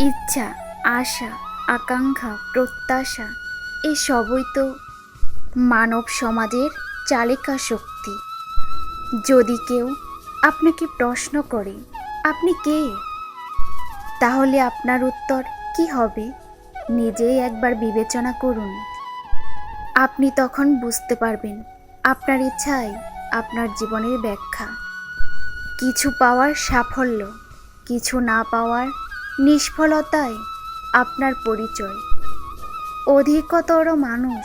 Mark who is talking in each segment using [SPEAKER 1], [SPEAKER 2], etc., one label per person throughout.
[SPEAKER 1] ইচ্ছা, আশা, আকাঙ্ক্ষা, প্রত্যাশা এসবই তো মানব সমাজের চালিকা শক্তি। যদি কেউ আপনাকে প্রশ্ন করে, আপনি কে? তাহলে আপনার উত্তর কি হবে? নিজেই একবার বিবেচনা করুন। আপনি তখন বুঝতে পারবেন, আপনার ইচ্ছাই আপনার জীবনের ব্যাখ্যা। কিছু পাওয়ার সাফল্য, কিছু না পাওয়ার নিষ্ফলতাই আপনার পরিচয়। অধিকতর মানুষ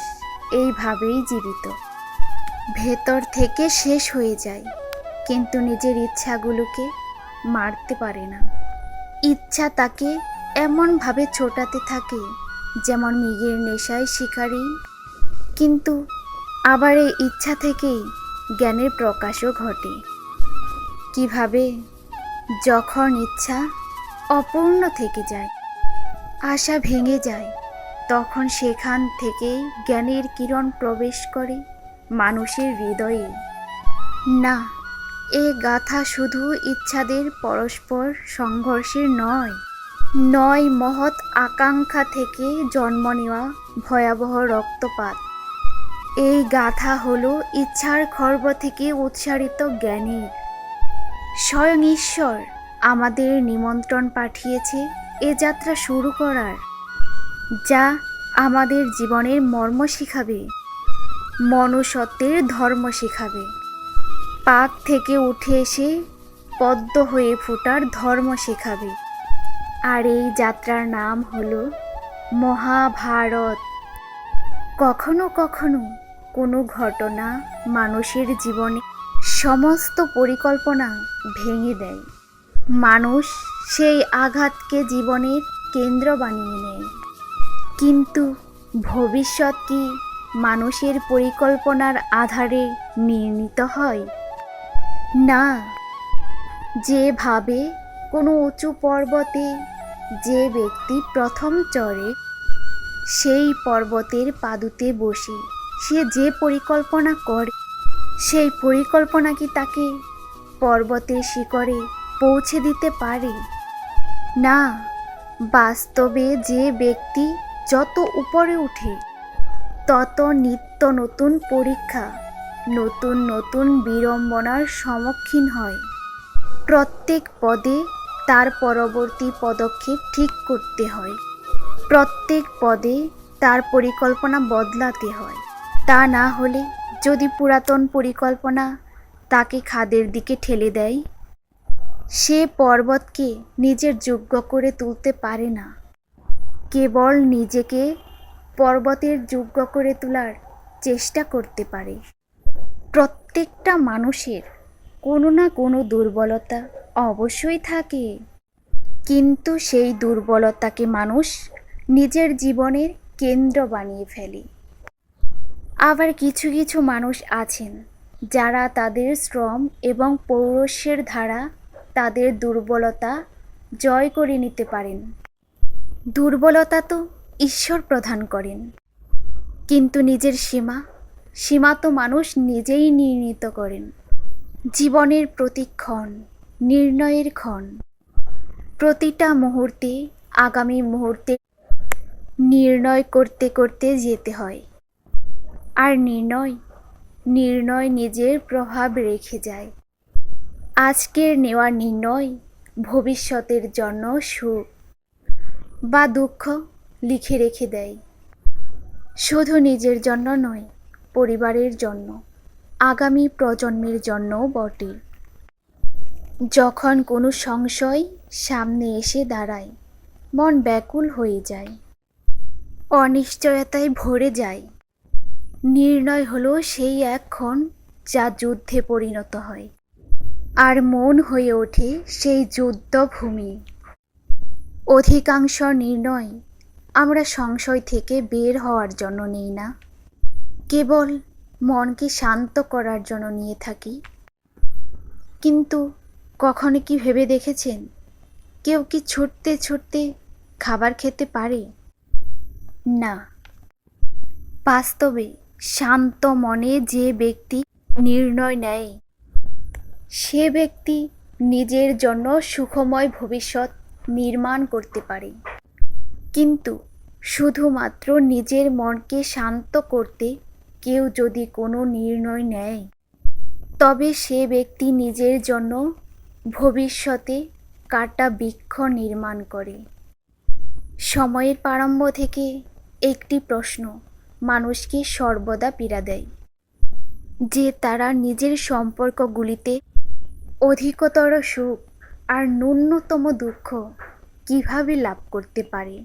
[SPEAKER 1] এইভাবেই জীবিত। ভেতর থেকে শেষ হয়ে যায়, কিন্তু নিজের ইচ্ছাগুলোকে মারতে পারে না। ইচ্ছা তাকে এমনভাবে ছোটাতে থাকে, যেমন মৃগের নেশায় শিকারী। কিন্তু আবার এই ইচ্ছা থেকেই জ্ঞানের প্রকাশও ঘটে। কীভাবে? যখন ইচ্ছা অপূর্ণ থেকে যায়। আশা ভেঙে যায়। তখন সেখান থেকেই জ্ঞানের কিরণ প্রবেশ করে মানুষের হৃদয়ে। না, এ গাথা শুধু ইচ্ছাদের পরস্পর সংঘর্ষের নয় নয় মহৎ আকাঙ্ক্ষা থেকে জন্ম নেওয়া ভয়াবহ রক্তপাত। এই গাথা হলো ইচ্ছার খর্ব থেকে উৎসারিত জ্ঞানের। স্বয়ং ঈশ্বর আমাদের নিমন্ত্রণ পাঠিয়েছে এ যাত্রা শুরু করার, যা আমাদের জীবনের মর্ম শিখাবে, মনুষ্যত্বের ধর্ম শিখাবে। পাক থেকে উঠে এসে পদ্ম হয়ে ফোটার ধর্ম শেখাবে। আর এই যাত্রার নাম হল মহাভারত। কখনো কখনো কোনো ঘটনা মানুষের জীবনে সমস্ত পরিকল্পনা ভেঙে দেয়। মানুষ সেই আঘাতকে জীবনের কেন্দ্র বানিয়ে নেয়। কিন্তু ভবিষ্যৎ কি মানুষের পরিকল্পনার আধারে নির্মিত হয়? না। যেভাবে কোনো উঁচু পর্বতে যে ব্যক্তি প্রথম চড়ে, সেই পর্বতের পাদুতে বসে সে যে পরিকল্পনা করে, সেই পরিকল্পনা কি তাকে পর্বতের শিখরে পৌঁছে দিতে পারে? না, বাস্তবে যে ব্যক্তি যত উপরে ওঠে তত নিত্য নতুন পরীক্ষা, নতুন নতুন বিড়ম্বনার সম্মুখীন হয়। প্রত্যেক পদে তার পরবর্তী পদক্ষেপ ঠিক করতে হয়। প্রত্যেক পদে তার পরিকল্পনা বদলাতে হয়। তা না হলে যদি পুরাতন পরিকল্পনা তাকে খাদের দিকে ঠেলে দেয় সে পর্বতকে নিজের যোগ্য করে তুলতে পারে না। কেবল নিজেকে পর্বতের যোগ্য করে তোলার চেষ্টা করতে পারে। প্রত্যেকটা মানুষের কোনো না কোনো দুর্বলতা অবশ্যই থাকে। কিন্তু সেই দুর্বলতাকে মানুষ নিজের জীবনের কেন্দ্র বানিয়ে ফেলে। আবার কিছু কিছু মানুষ আছেন যারা তাদের শ্রম এবং পৌরস্যের দ্বারা তাদের দুর্বলতা জয় করে নিতে পারেন। দুর্বলতা তো ঈশ্বর প্রদান করেন। কিন্তু নিজের সীমা সীমা তো মানুষ নিজেই নির্ণীত করেন। জীবনের প্রতিক্ষণ নির্ণয়ের ক্ষণ। প্রতিটা মুহূর্তে, আগামী মুহূর্তে নির্ণয় করতে করতে যেতে হয়। আর নির্ণয় নির্ণয় নিজের প্রভাব রেখে যায়। আজকের নেওয়া নির্ণয় ভবিষ্যতের জন্য সুখ বা দুঃখ লিখে রেখে দেয়। শুধু নিজের জন্য নয়, পরিবারের জন্য, আগামী প্রজন্মের জন্যও বটে। যখন কোনো সংশয় সামনে এসে দাঁড়ায়, মন ব্যাকুল হয়ে যায়, অনিশ্চয়তায় ভরে যায়। নির্ণয় হলো সেই এক ক্ষণ যা যুদ্ধে পরিণত হয়। আর মন হয়ে ওঠে সেই যুদ্ধভূমি। অধিকাংশ নির্ণয় আমরা সংশয় থেকে বের হওয়ার জন্য নিই না। কেবল মনকে শান্ত করার জন্য নিয়ে থাকি। কিন্তু কখনো কি ভেবে দেখেছেন? কেউ কি ছুটতে ছুটতে খাবার খেতে পারে? না। বাস্তবে শান্ত মনে যে ব্যক্তি নির্ণয় নেয় সে ব্যক্তি নিজের জন্য সুখময় ভবিষ্যৎ নির্মাণ করতে পারে। কিন্তু শুধুমাত্র নিজের মনকে শান্ত করতে কেউ যদি কোনো নির্ণয় নেয়, তবে সে ব্যক্তি নিজের জন্য ভবিষ্যতে কাটা বৃক্ষ নির্মাণ করে। সময়ের প্রারম্ভ থেকে একটি প্রশ্ন মানুষকে সর্বদা পীড়া দেয়, যে তারা নিজের সম্পর্কগুলিতে অধিকতর সুখ আর ন্যূনতম দুঃখ কীভাবে লাভ করতে পারে?